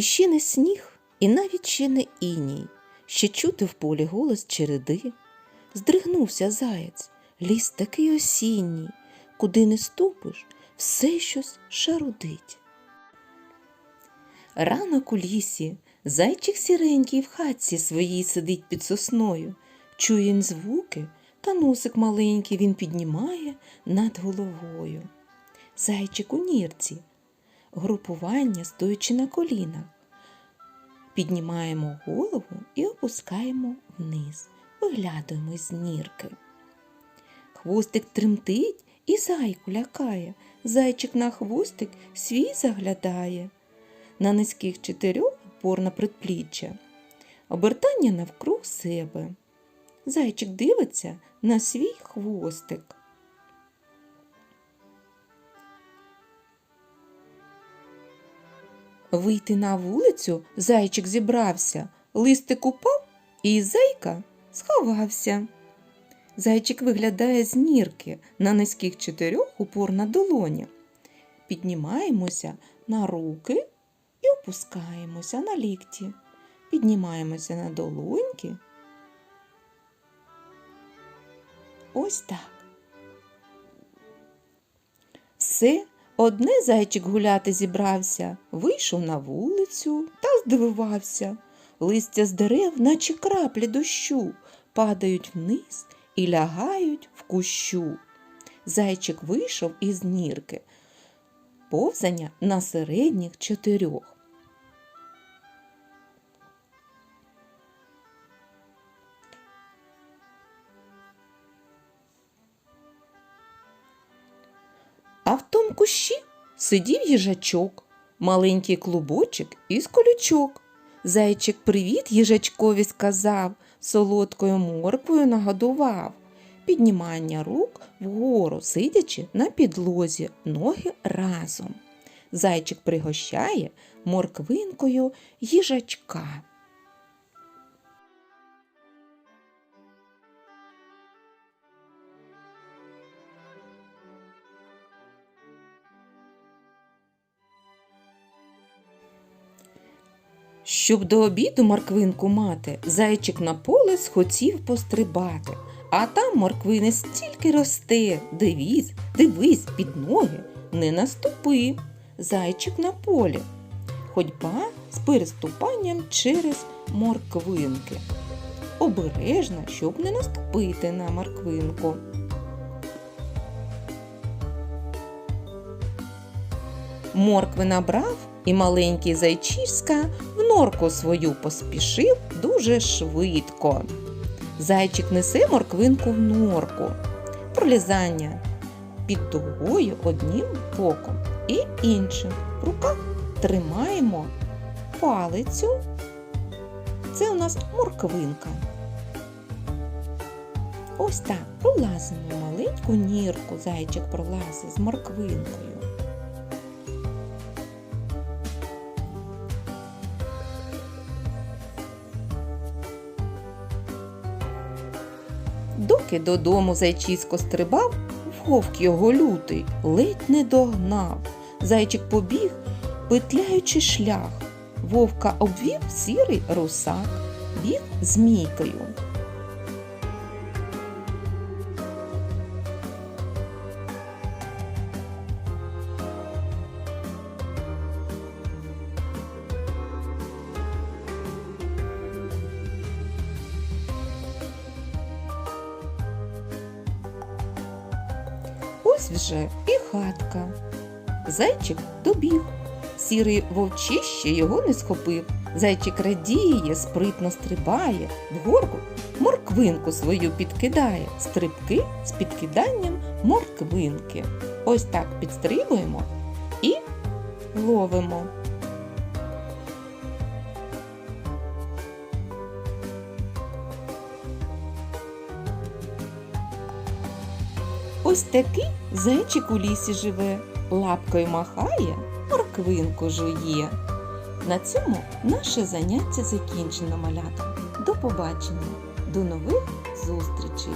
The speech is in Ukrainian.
І ще не сніг, і навіть ще не іній, ще чути в полі голос череди. Здригнувся заєць, ліс такий осінній, куди не ступиш, все щось шарудить. Ранок у лісі, зайчик сіренький в хатці своїй сидить під сосною, чує він звуки, та носик маленький він піднімає над головою. Зайчик у нірці, групування стоячи на колінах. Піднімаємо голову і опускаємо вниз, виглядаємо з нірки. Хвостик тремтить і зайку лякає. Зайчик на хвостик свій заглядає. На низьких чотирьох опор на предпліччя. Обертання навкруг себе. Зайчик дивиться на свій хвостик. Вийти на вулицю зайчик зібрався, листик упав, і зайка сховався. Зайчик виглядає з нірки на низьких чотирьох упор на долоні. Піднімаємося на руки і опускаємося на лікті. Піднімаємося на долоньки. Ось так. Все, одне зайчик гуляти зібрався, вийшов на вулицю та здивувався. Листя з дерев, наче краплі дощу, падають вниз і лягають в кущу. Зайчик вийшов із нірки, повзання на середніх чотирьох. А в кущі сидів їжачок, маленький клубочок із колючок. Зайчик привіт їжачкові сказав, солодкою морквою нагодував. Піднімання рук вгору, сидячи на підлозі, ноги разом. Зайчик пригощає морквинкою їжачка. Щоб до обіду морквинку мати, зайчик на поле схотів пострибати. А там морквини стільки росте. Дивись, дивись під ноги, не наступи. Зайчик на полі. Ходьба з переступанням через морквинки. Обережно, щоб не наступити на морквинку. Моркви набрав і маленький зайчиська в норку свою поспішив дуже швидко. Зайчик несе морквинку в норку. Пролізання під дугою одним боком і іншим. В руках тримаємо палицю. Це у нас морквинка. Ось так пролазимо маленьку нірку. Зайчик пролазить з морквинкою. Доки додому зайчисько стрибав, вовк його лютий ледь не догнав. Зайчик побіг, петляючи шлях. Вовка обвів сірий русак, біг змійкою. Ось вже і хатка. Зайчик добіг. Сірий вовчище його не схопив. Зайчик радіє, спритно стрибає, вгорку морквинку свою підкидає. Стрибки з підкиданням морквинки. Ось так підстрибуємо і ловимо. Ось такий зайчик у лісі живе, лапкою махає, морквинку жує. На цьому наше заняття закінчено малята. До побачення, до нових зустрічей!